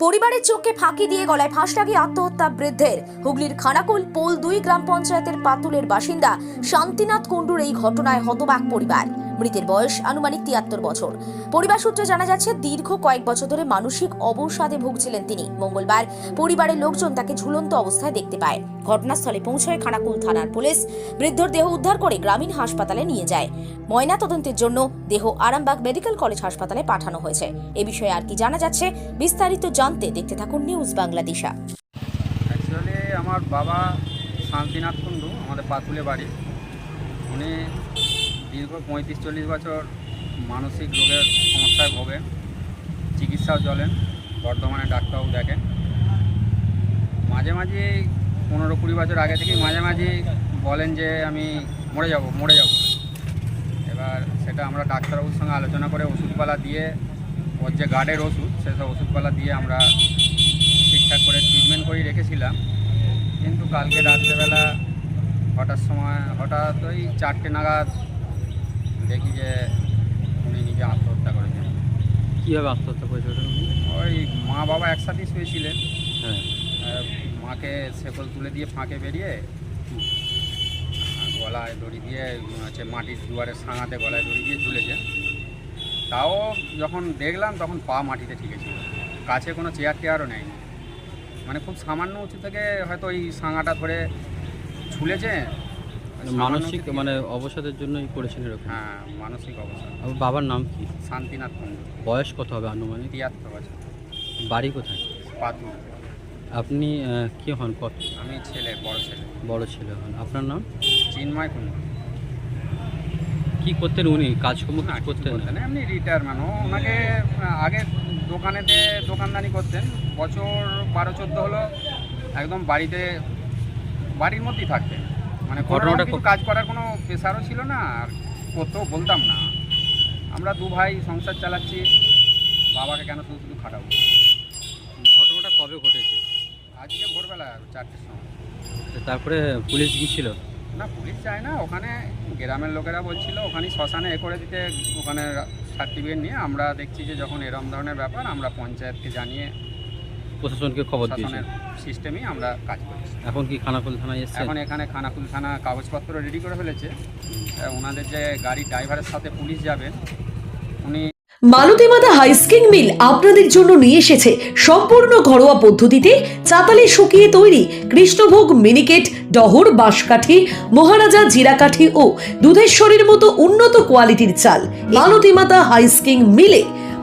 পরিবারের চোখে ফাঁকি দিয়ে গলায় ফাঁস লাগিয়ে আত্মহত্যা বৃদ্ধের। হুগলির খানাকুল পোল দুই গ্রাম পঞ্চায়েতের পাতুলের বাসিন্দা শান্তিনাথ কুণ্ডুর এই ঘটনায় হতবাক পরিবার। মৃতের বয়স আনুমানিক তিয়াত্তর বছর। পরিবার সূত্রে জানা যাচ্ছে, দীর্ঘ কয়েক বছর ধরে মানসিক অবসাদে ভুগছিলেন তিনি। মঙ্গলবার পরিবারের লোকজন তাকে ঝুলন্ত অবস্থায় দেখতে পায়। ঘটনাস্থলে পৌঁছয় খানাকুল থানার পুলিশ। বৃদ্ধর দেহ উদ্ধার করে গ্রামীণ হাসপাতালে নিয়ে যায়। ময়না তদন্তের জন্য দেহ আরামবাগ মেডিকেল কলেজ হাসপাতালে পাঠানো হয়েছে। এ বিষয়ে আর কি জানা যাচ্ছে, বিস্তারিত জানতে দেখতে থাকুন নিউজ বাংলাদেশা। অ্যাকচুয়ালি আমার বাবা শান্তিনাথ কুণ্ডু, আমাদের পাতুলে বাড়ি। উনি দীর্ঘ পঁয়ত্রিশ চল্লিশ বছর মানসিক রোগের সমস্যায় ভোগে। চিকিৎসাও চলেন, বর্ধমানে ডাক্তারবাবু দেখেন। মাঝে মাঝে পনেরো কুড়ি বছর আগে থেকেই মাঝে মাঝে বলেন যে আমি মরে যাব মরে যাব। এবার সেটা আমরা ডাক্তারবাবুর সঙ্গে আলোচনা করে ওষুধপালা দিয়ে, ওর যে গার্ডের ওষুধ, সেসব ওষুধপালা দিয়ে আমরা ঠিকঠাক করে ট্রিটমেন্ট করেই রেখেছিলাম। কিন্তু কালকে রাত্রেবেলা হঠাৎ সময়, হঠাৎ ওই চারটে নাগাদ দেখি যে উনি নিজে আত্মহত্যা করেছেন। কীভাবে আত্মহত্যা করেছে ওটা ওই মা বাবা একসাথেই শুয়েছিলেন। হ্যাঁ। মাকে শেকল তুলে দিয়ে ফাঁকে বেরিয়ে গলায় দড়ি দিয়ে হচ্ছে মাটির দুয়ারে সাঙাতে গলায় দড়ি দিয়ে ঝুলেছে। তাও যখন দেখলাম তখন পা মাটিতে ঠিকেছিল কাছে কোনো চেয়ার টেয়ারও নেয়নি। মানে খুব সামান্য উঁচু থেকে হয়তো ওই সাঙাটা ধরে ঝুলেছে। মানসিক মানে অবসাদের জন্যই করেছেন এরকম? হ্যাঁ মানসিক অবসাদ। আমার বাবার নাম কি? শান্তিনাথ কুণ্ডু বয়স কত হবে আনুমানিক? তিয়াত্তর বছর। বাড়ি কোথায়? পাতু আপনি আহ, কি হন? কত? আমি ছেলে বড় ছেলে। বড় ছেলে হন। আপনার নাম? চিন্ময় কুণ্ডু কি করতেন উনি? কাজকর্ম না, কিছু করতেন? করতেন না, এমনি রিটায়ারমেন্ট ও ওনাকে আহ, আগে দোকানেতে দোকানদানি করতেন। বছর বারো চোদ্দ হলো একদম বাড়িতে বাড়ির মধ্যেই থাকতেন। মানে ঘটনাটা কো- কাজ করার কোনো প্রেশারও ছিল না আর করতেও বলতাম না। আমরা দু ভাই সংসার চালাচ্ছি বাবাকে কেন শুধু শুধু খাটাবো? ঘটনাটা কবে ঘটেছে? আজকে ভোরবেলা চারটের সময়। তো তারপরে পুলিশ গিয়েছিল? না পুলিশ যায় না ওখানে গ্রামের লোকেরা বলছিল ওখানে শ্মশানে এ করে দিতে ওখানে সার্টিফিকেট নিয়ে আমরা দেখছি যে যখন এরম ধরনের ব্যাপার আমরা পঞ্চায়েতকে জানিয়ে প্রশাসনকে খবর দিয়েছে? সিস্টেমেই আমরা কাজ করছি। এখন কি খানাকুল থানায় এসছে এখন এখানে খানাকুল থানা কাগজপত্র রেডি করে ফেলেছে। ওনাদের যে গাড়ির ড্রাইভারের সাথে পুলিশ যাবেন উনি মালতীমাতা হাইস্কিং মিল আপনাদের জন্য নিয়ে এসেছে সম্পূর্ণ ঘরোয়া পদ্ধতিতে চাতালে শুকিয়ে তৈরি কৃষ্ণভোগ মিনিকেট ডহর বাঁশকাঠি মহারাজা জিরাকাঠি ও দুধেশ্বরীর মতো উন্নত কোয়ালিটির চাল মালতীমাতা হাইস্কিং মিলে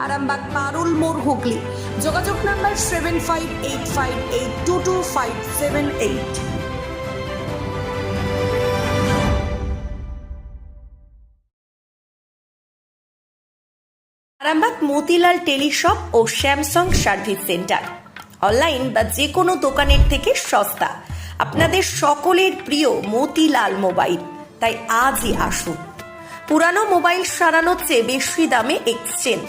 আরামবাগ পারুল মোড় হুগলি। যোগাযোগ number seven five eight five eight two two five seven eight Arambagh Motilal teleshop ও স্যামসাং সার্ভিস সেন্টার। অনলাইন বা যে কোনো দোকানের থেকে সস্তা। আপনাদের সকলের প্রিয় মতিলাল মোবাইল। তাই আজই আসুন। পুরানো মোবাইল সারানোর চেয়ে বেশি দামে এক্সচেঞ্জ।